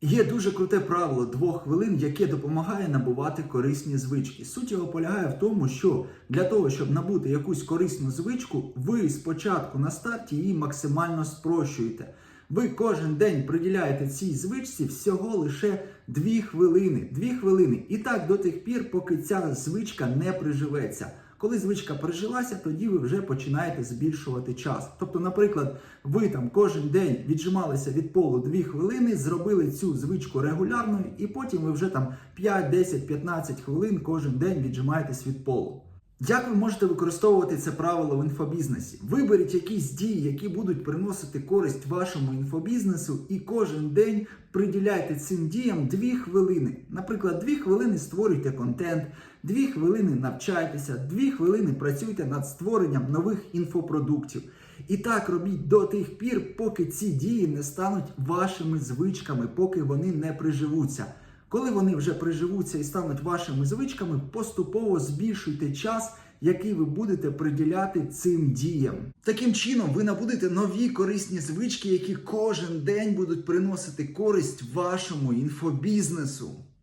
Є дуже круте правило двох хвилин, яке допомагає набувати корисні звички. Суть його полягає в тому, що для того, щоб набути якусь корисну звичку, ви спочатку на старті її максимально спрощуєте. Ви кожен день приділяєте цій звичці всього лише 2 хвилини. 2 хвилини. І так до тих пір, поки ця звичка не приживеться. Коли звичка прижилася, тоді ви вже починаєте збільшувати час. Тобто, наприклад, ви там кожен день віджималися від полу 2 хвилини, зробили цю звичку регулярною, і потім ви вже там 5, 10, 15 хвилин кожен день віджимаєтесь від полу. Як ви можете використовувати це правило в інфобізнесі? Виберіть якісь дії, які будуть приносити користь вашому інфобізнесу, і кожен день приділяйте цим діям 2 хвилини. Наприклад, 2 хвилини створюйте контент, 2 хвилини навчайтеся, 2 хвилини працюйте над створенням нових інфопродуктів. І так робіть до тих пір, поки ці дії не стануть вашими звичками, поки вони не приживуться. Коли вони вже приживуться і стануть вашими звичками, поступово збільшуйте час, який ви будете приділяти цим діям. Таким чином, ви набудете нові корисні звички, які кожен день будуть приносити користь вашому інфобізнесу.